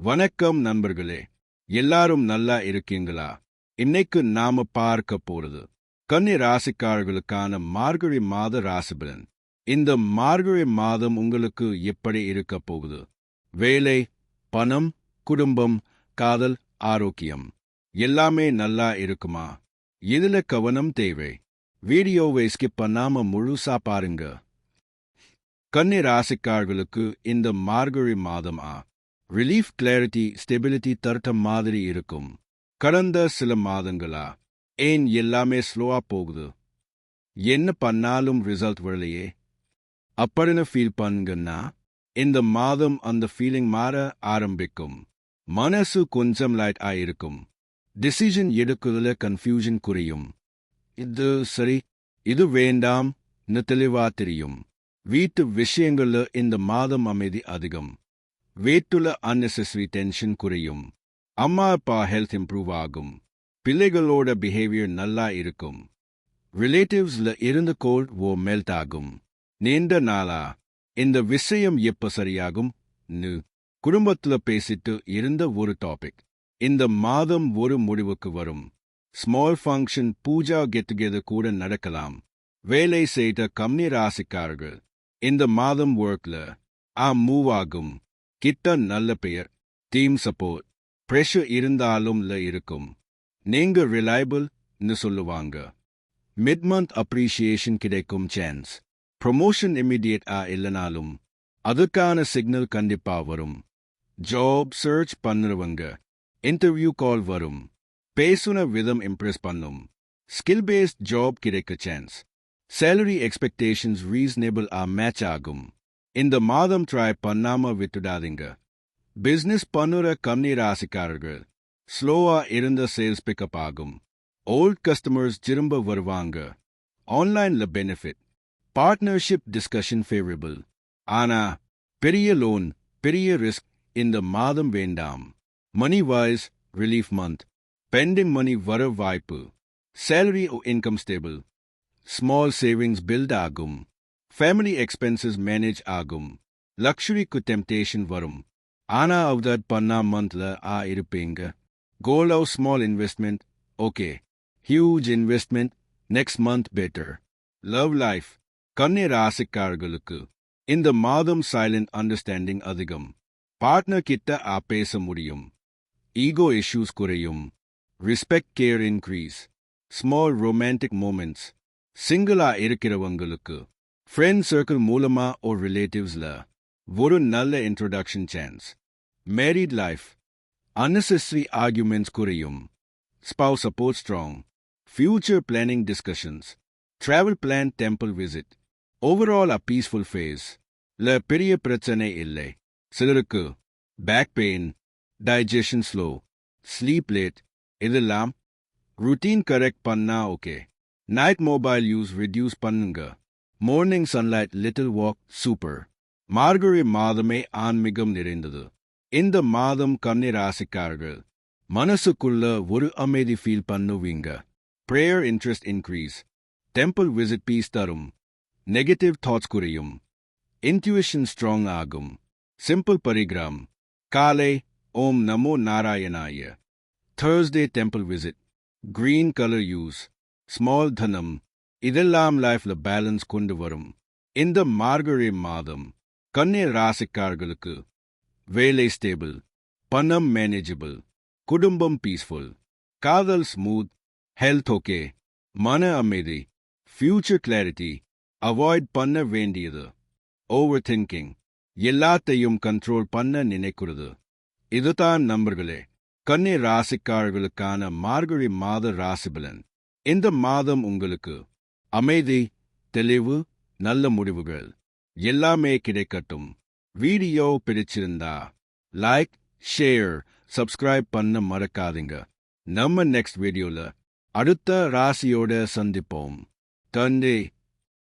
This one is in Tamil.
வணக்கம் நண்பர்களே எல்லாரும் நல்லா இருக்கீங்களா? இன்னைக்கு நாம பார்க்க போறது கன்னி ராசிக்காரர்களுக்கான மார்கழி மாத ராசிபலன். இந்த மார்கழி மாதம் உங்களுக்கு எப்படி இருக்க போகுது? வேலை பணம் குடும்பம் காதல் ஆரோக்கியம் எல்லாமே நல்லா இருக்குமா? இதுல கவனம் தேவை. வீடியோவை ஸ்கிப் பண்ணாம முழுசா பாருங்க. கன்னி ராசிக்காரர்களுக்கு இந்த மார்கழி மாதம் ஆ ரிலீஃப் கிளாரிட்டி ஸ்டெபிலிட்டி தரட்ட மாதிரி இருக்கும் கடந்த சில மாதங்களா ஏன் எல்லாமே ஸ்லோவா போகுது என்ன பண்ணாலும் ரிசல்ட் வரலையே அப்படின்னு ஃபீல் பண்ணுங்கன்னா இந்த மாதம் அந்த ஃபீலிங் மாற ஆரம்பிக்கும் மனசு கொஞ்சம் லைட் ஆயிருக்கும் டிசிஷன் எடுக்கிறதுல கன்ஃபியூஷன் குறையும் இது சரி இது வேண்டாம் தெளிவா தெரியும் வீட்டு விஷயங்கள்ல இந்த மாதம் அமைதி அதிகம் வீட்டுல அன்னெசரி டென்ஷன் குறையும். அம்மா அப்பா ஹெல்த் இம்ப்ரூவ் ஆகும். பிள்ளைகளோட பிஹேவியர் நல்லா இருக்கும். ரிலேட்டிவ்ஸ்ல இருந்த கோல்ட் ஓ மெல்ட் ஆகும். நீண்ட நாளா இந்த விஷயம் எப்ப சரியாகும்? நு. குடும்பத்துல பேசிட்டு இருந்த ஒரு டாபிக் இந்த மாதம் ஒரு முடிவுக்கு வரும். Small function puja get together கூட நடக்கலாம். வேலை செய்த கம்னி ராசிக்காரர்கள். இந்த மாதம் ஒர்க்ல ஆ மூவ் ஆகும். கிட்ட நல்ல பெயர். டீம் சப்போர்ட் ப்ரெஷர் இருந்தாலும் இருக்கும். நீங்க ரிலையபிள்னு சொல்லுவாங்க. மிட் மந்த் அப்ரிசியேஷன் கிடைக்கும் சான்ஸ் ப்ரொமோஷன் இமிடியேட் ஆ இல்லைனாலும் அதுக்கான சிக்னல் கண்டிப்பா வரும். ஜாப் சர்ச் பண்ணுறவங்க. இன்டர்வியூ கால் வரும். பேசுன விதம் இம்ப்ரெஸ் பண்ணும். ஸ்கில் பேஸ்ட் ஜாப் கிடைக்க சான்ஸ் சேலரி எக்ஸ்பெக்டேஷன்ஸ் ரீசனபிள் ஆ மேட்ச் ஆகும். இந்த மாதம் ட்ரை பண்ணாம விட்டுடாதீங்க பிசினஸ் பண்ணுற கம்மி ராசிக்காரர்கள் ஸ்லோவா இருந்த சேல்ஸ் பிக்கப் ஆகும் ஓல்ட் கஸ்டமர்ஸ் திரும்ப வருவாங்க ஆன்லைன்ல பெனிஃபிட் பார்ட்னர்ஷிப் டிஸ்கஷன் ஃபேவரபிள் ஆனா பெரிய லோன் பெரிய ரிஸ்க் இந்த மாதம் வேண்டாம் money wise relief month pending money வர வாய்ப்பு salary income stable small savings build ஆகும் ஃபேமிலி எக்ஸ்பென்சஸ் மேனேஜ் ஆகும். லக்ஷுரிக்கு டெம்டேஷன் வரும். ஆனா அவுதட் பண்ணா மந்த்ல ஆ இருப்பீங்க. Goal of small investment okay huge investment next month better love life கன்னி ராசிக்காரர்களுக்கு. இந்த மாதம் சைலண்ட் அண்டர்ஸ்டாண்டிங் அதிகம். பார்ட்னர் கிட்ட ஆ பேச முடியும். ஈகோ இஷ்யூஸ் குறையும். Respect care increase small romantic moments சிங்கிளா இருக்கிறவங்களுக்கு. ஃப்ரெண்ட் சர்க்கிள் மூலமா ஒரு ரிலேட்டிவ்ஸ்ல ஒரு நல்ல introduction chance married life unnecessary arguments குறையும் spouse support strong future planning discussions travel plan temple visit overall a peaceful phase ல பெரிய பிரச்சனை இல்லை சிலருக்கு back pain digestion slow sleep late இதெல்லாம் ருட்டீன் கரெக்ட் பண்ணா okay night mobile use reduce பண்ணுங்க morning sunlight little walk super Margazhi மாதமே ஆன்மீகம் நிறைந்தது இந்த மாதம் கன்னி ராசிக்காரர்கள் மனசுக்குள்ள ஒரு அமைதி ஃபீல் பண்ணுவீங்க prayer interest increase temple visit peace தரும் நெகட்டிவ் தாட்ஸ் குறையும் இன்ட்யூஷன் ஸ்ட்ராங் ஆகும் சிம்பிள் பரிகிராம் காலை ஓம் நமோ நாராயணாய Thursday temple visit green colour use small தனம் இதெல்லாம் லைஃப்ல பேலன்ஸ் கொண்டு வரும். இந்த மார்கழி மாதம் கன்னி ராசிக்கார்களுக்கு வேலை ஸ்டேபிள் பணம் மேனேஜபிள் குடும்பம் பீஸ்ஃபுல் காதல் ஸ்மூத் ஹெல்த் ஓகே மன அமைதி ஃபியூச்சர் கிளாரிட்டி அவாய்ட் பண்ண வேண்டியது ஓவர் திங்கிங் எல்லாத்தையும் கண்ட்ரோல் பண்ண நினைக்கிறது. இதுதான் நம்பர்களே கன்னி ராசிக்காரர்களுக்கான மார்கழி மாத ராசிபலன். இந்த மாதம் உங்களுக்கு அமைதி தெளிவு நல்ல முடிவுகள். எல்லாமே கிடைக்கட்டும். வீடியோ பிடிச்சிருந்தா லைக் ஷேர் சப்ஸ்கிரைப் பண்ண மறக்காதீங்க. நம்ம நெக்ஸ்ட் வீடியோல அடுத்த ராசியோட சந்திப்போம். தந்தை.